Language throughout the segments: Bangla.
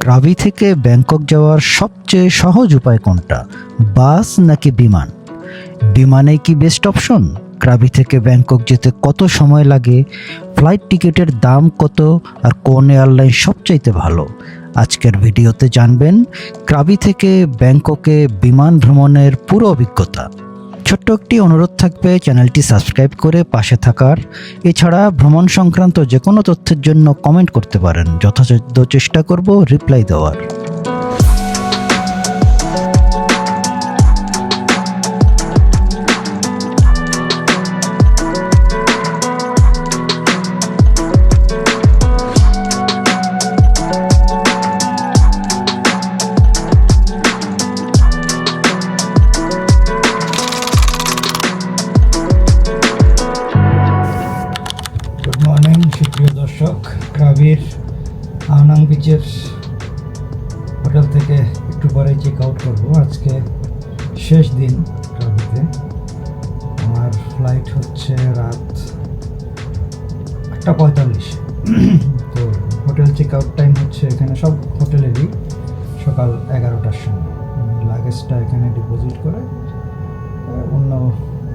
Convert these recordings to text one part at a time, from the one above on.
ক্রাবি থেকে ব্যাংকক যাওয়ার সবচেয়ে সহজ উপায় কোনটা? বাস নাকি বিমান? বিমানে কি বেস্ট অপশন ক্রাবি থেকে ব্যাংকক যেতে কত সময় লাগে? ফ্লাইট টিকিটের দাম কত? আর কোন এয়ারলাইন সবচাইতে ভালো? আজকের ভিডিওতে জানবেন ক্রাবি থেকে ব্যাংককে বিমান ভ্রমণের পুরো অভিজ্ঞতা। ছোট্ট একটি অনুরোধ থাকবে, চ্যানেলটি সাবস্ক্রাইব করে পাশে থাকার। এছাড়া ভ্রমণ সংক্রান্ত যে কোনো তথ্যের জন্য কমেন্ট করতে পারেন। যথাযথ চেষ্টা করব রিপ্লাই দেওয়ার। হোটেল থেকে একটু পরে চেক আউট করব। আজকে শেষ দিন ক্রাবিতে আমার ফ্লাইট হচ্ছে রাত আটটা পঁয়তাল্লিশ। তো হোটেল চেক আউট টাইম হচ্ছে এখানে সব হোটেলেরই সকাল এগারোটার সময়। লাগেজটা এখানে ডিপোজিট করে অন্য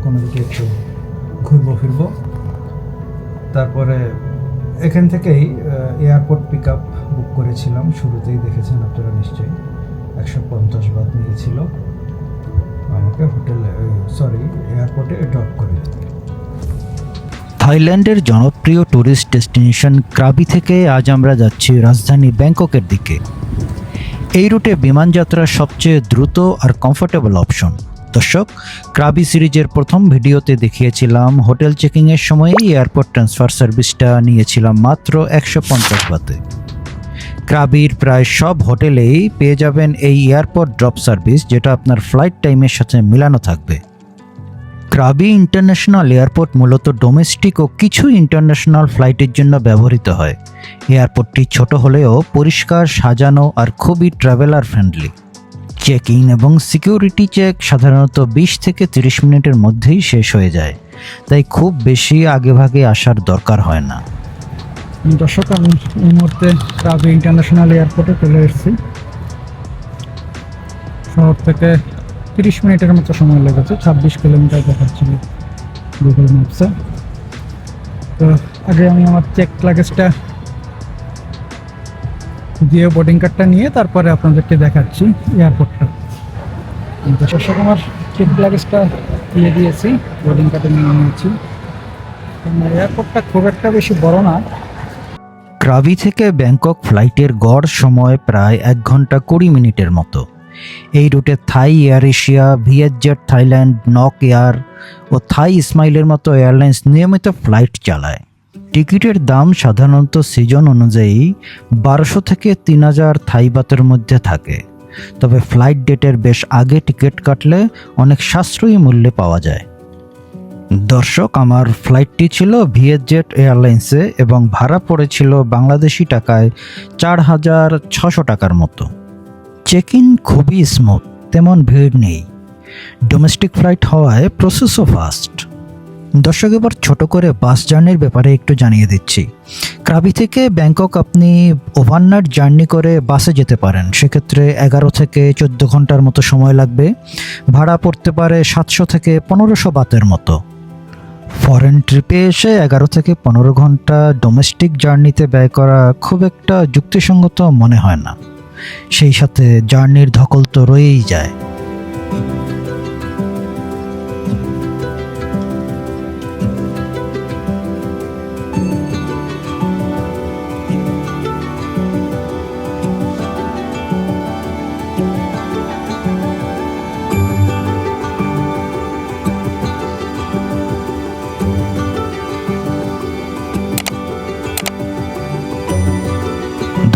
কোনো দিকে একটু ঘুরবো, ফিরবো। তারপরে এখান থেকেই এয়ারপোর্ট পিক আপ বুক করেছিলাম। শুরুতেই দেখেছেন আপনারা নিশ্চয়ই। একশো পঞ্চাশ বাদ নিয়েছিল। আমাকে হোটেলে সরি, এয়ারপোর্টে ড্রপ করে থাইল্যান্ডের জনপ্রিয় ট্যুরিস্ট ডেস্টিনেশন ক্রাবি থেকে আজ আমরা যাচ্ছি রাজধানী ব্যাংককের দিকে। এই রুটে বিমান যাত্রা সবচেয়ে দ্রুত আর কমফোর্টেবল অপশন। দর্শক, ক্রাবি সিরিজের প্রথম ভিডিওতে দেখিয়েছিলাম, হোটেল চেকিংয়ের সময়ই এয়ারপোর্ট ট্রান্সফার সার্ভিসটা নিয়েছিলাম মাত্র একশো পঞ্চাশ বাতে। ক্রাবির প্রায় সব হোটেলেই পেয়ে যাবেন এই এয়ারপোর্ট ড্রপ সার্ভিস, যেটা আপনার ফ্লাইট টাইমের সাথে মিলানো থাকবে। ক্রাবি ইন্টারন্যাশনাল এয়ারপোর্ট মূলত ডোমেস্টিক ও কিছু ইন্টারন্যাশনাল ফ্লাইটের জন্য ব্যবহৃত হয়। এয়ারপোর্টটি ছোট হলেও পরিষ্কার, সাজানো আর খুবই ট্রাভেলার ফ্রেন্ডলি। চেক ইন এবং সিকিউরিটি চেক সাধারণত বিশ থেকে তিরিশ মিনিটের মধ্যেই শেষ হয়ে যায়। তাই খুব বেশি আগেভাগে আসার দরকার হয় না। দর্শক, আমি এই মুহূর্তে রাবি ইন্টারন্যাশনাল এয়ারপোর্টে চলে এসেছি। শহর থেকে তিরিশ মিনিটের মতো সময় লেগেছে, ছাব্বিশ কিলোমিটার দেখাচ্ছিল গুগল ম্যাপসে তো আগে আমি আমার চেক লাগেজটা দিয়ে বোর্ডিং কার্ডটা নিয়ে তারপরে আপনাদেরকে দেখাচ্ছি এয়ারপোর্টটা দর্শক আমার চেক লাগেজটা দিয়ে দিয়েছি বোর্ডিং কার্ডে নিয়ে নিয়েছি। এয়ারপোর্টটা খুব একটা বেশি বড় না। ক্রাবি থেকে ব্যাংকক ফ্লাইটের গড় সময় প্রায় এক ঘণ্টা কুড়ি মিনিটের মতো। এই রুটে থাই এয়ার এশিয়া ভিএসজেট থাইল্যান্ড, নক এয়ার ও থাই ইসমাইলের মতো এয়ারলাইন্স নিয়মিত ফ্লাইট চালায়। টিকিটের দাম সাধারণত সিজন অনুযায়ী বারোশো থেকে তিন হাজার থাই বাতের মধ্যে থাকে। তবে ফ্লাইট ডেটের বেশ আগে টিকিট কাটলে অনেক সাশ্রয়ী মূল্যে পাওয়া যায়। দর্শক, আমার ফ্লাইটটি ছিল ভিএসজেট এয়ারলাইন্সে এবং ভাড়া পড়েছিল বাংলাদেশি টাকায় চার হাজার ছশো টাকার মতো। চেক ইন খুবই স্মুথ, তেমন ভিড় নেই। ডোমেস্টিক ফ্লাইট হওয়ায় প্রসেসও ফাস্ট। দর্শক, এবার ছোট করে বাস জার্নির ব্যাপারে একটু জানিয়ে দিচ্ছি। ক্রাবি থেকে ব্যাংকক আপনি ওভারনাইট জার্নি করে বাসে যেতে পারেন। সেক্ষেত্রে এগারো থেকে চোদ্দ ঘণ্টার মতো সময় লাগবে। ভাড়া পড়তে পারে সাতশো থেকে পনেরোশো বাতের মতো। ফরেন ট্রিপে এসে এগারো থেকে পনেরো ঘণ্টা ডোমেস্টিক জার্নিতে ব্যয় করা খুব একটা যুক্তিসঙ্গত মনে হয় না। সেই সাথে জার্নির ধকল তো রয়েই যায়।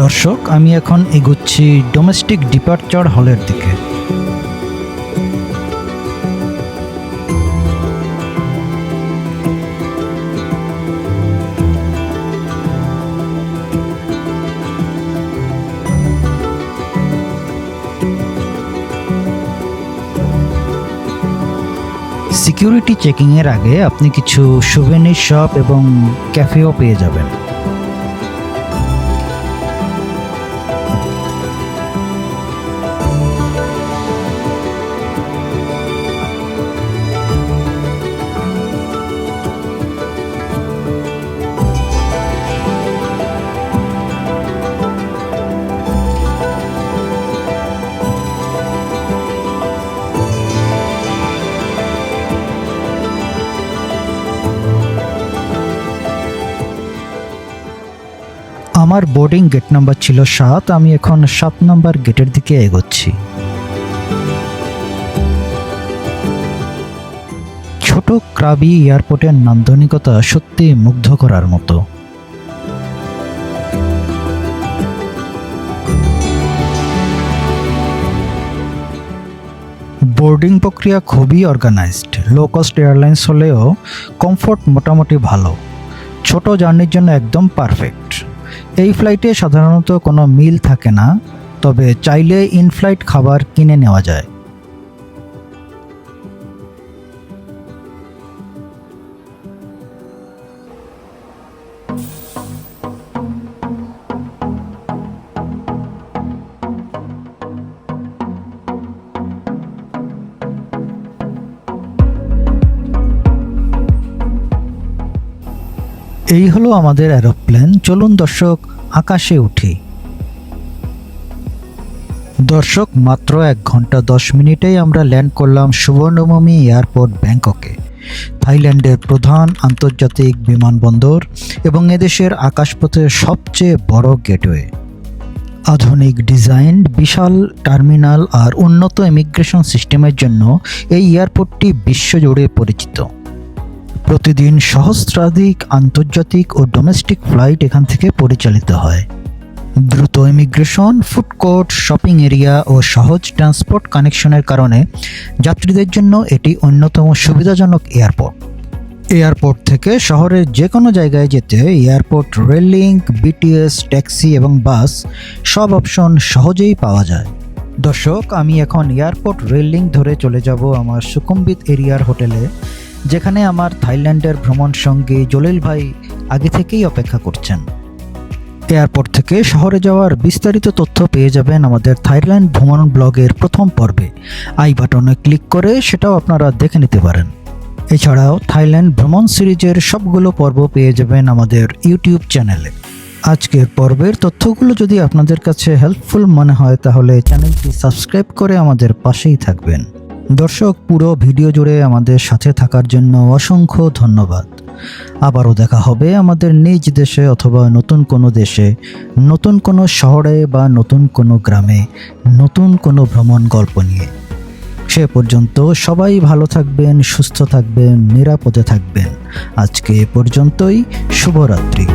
দর্শক, আমি এখন এগুচ্ছি ডোমেস্টিক ডিপার্চার হলের দিকে। সিকিউরিটি চেকিংয়ের আগে আপনি কিছু সুভেনির শপ এবং ক্যাফেও পেয়ে যাবেন। আমার বোর্ডিং গেট নাম্বার ছিল সাত, আমি এখন সাত নাম্বার গেটের দিকে এগোচ্ছি। ছোট ক্রাবি এয়ারপোর্টের নান্দনিকতা সত্যি মুগ্ধ করার মতো। বোর্ডিং প্রক্রিয়া খুবই অর্গানাইজড লো কস্ট এয়ারলাইন্স হলেও কমফোর্ট মোটামুটি ভালো। ছোট জার্নির জন্য একদম পারফেক্ট এই ফ্লাইটে সাধারণত কোনো মিল থাকে না তবে চাইলে ইনফ্লাইট খাবার কিনে নেওয়া যায়। এই হলো আমাদের অ্যারোপ্লেন। চলুন দর্শক, আকাশে উঠি। দর্শক, মাত্র এক ঘণ্টা দশ মিনিটেই আমরা ল্যান্ড করলাম সুবর্ণভূমি এয়ারপোর্ট ব্যাংককে। থাইল্যান্ডের প্রধান আন্তর্জাতিক বিমানবন্দর এবং এদেশের আকাশপথের সবচেয়ে বড় গেটওয়ে। আধুনিক ডিজাইন, বিশাল টার্মিনাল আর উন্নত ইমিগ্রেশন সিস্টেমের জন্য এই এয়ারপোর্টটি বিশ্বজুড়ে পরিচিত। প্রতিদিন সহস্রাধিক আন্তর্জাতিক ও ডোমেস্টিক ফ্লাইট এখান থেকে পরিচালিত হয়। দ্রুত immigration food court shopping area ও সহজ ট্রান্সপোর্ট কানেকশনের কারণে যাত্রীদের জন্য এটি অন্যতম সুবিধাজনক এয়ারপোর্ট এয়ারপোর্ট থেকে শহরের যে কোনো জায়গায় যেতে airport rail link BTS taxi এবং বাস সব অপশন সহজেই পাওয়া যায়। দর্শক, আমি এখন এয়ারপোর্ট রেল লিঙ্ক ধরে চলে যাব আমার সুকুম্বিত এরিয়ার হোটেলে। যেখানে আমার থাইল্যান্ডের ভ্রমণ সঙ্গী জলিল ভাই আগে থেকেই অপেক্ষা করছেন। এয়ারপোর্ট থেকে শহরে যাওয়ার বিস্তারিত তথ্য পেয়ে যাবেন আমাদের থাইল্যান্ড ভ্রমণ ব্লগের প্রথম পর্বে। আই বাটনে ক্লিক করে সেটাও আপনারা দেখে নিতে পারেন। এছাড়াও থাইল্যান্ড ভ্রমণ সিরিজের সবগুলো পর্ব পেয়ে যাবেন আমাদের ইউটিউব চ্যানেলে। আজকের পর্বের তথ্যগুলো যদি আপনাদের কাছে হেল্পফুল মনে হয়, তাহলে চ্যানেলটি সাবস্ক্রাইব করে আমাদের পাশেই থাকবেন। দর্শক, পুরো ভিডিও জুড়ে আমাদের সাথে থাকার জন্য অসংখ্য ধন্যবাদ। আবারও দেখা হবে আমাদের নিজ দেশে অথবা নতুন কোনো দেশে, নতুন কোনো শহরে বা নতুন কোনো গ্রামে, নতুন কোনো ভ্রমণ গল্প নিয়ে। সে পর্যন্ত সবাই ভালো থাকবেন, সুস্থ থাকবেন, নিরাপদে থাকবেন। আজকে এ পর্যন্তই, শুভরাত্রি।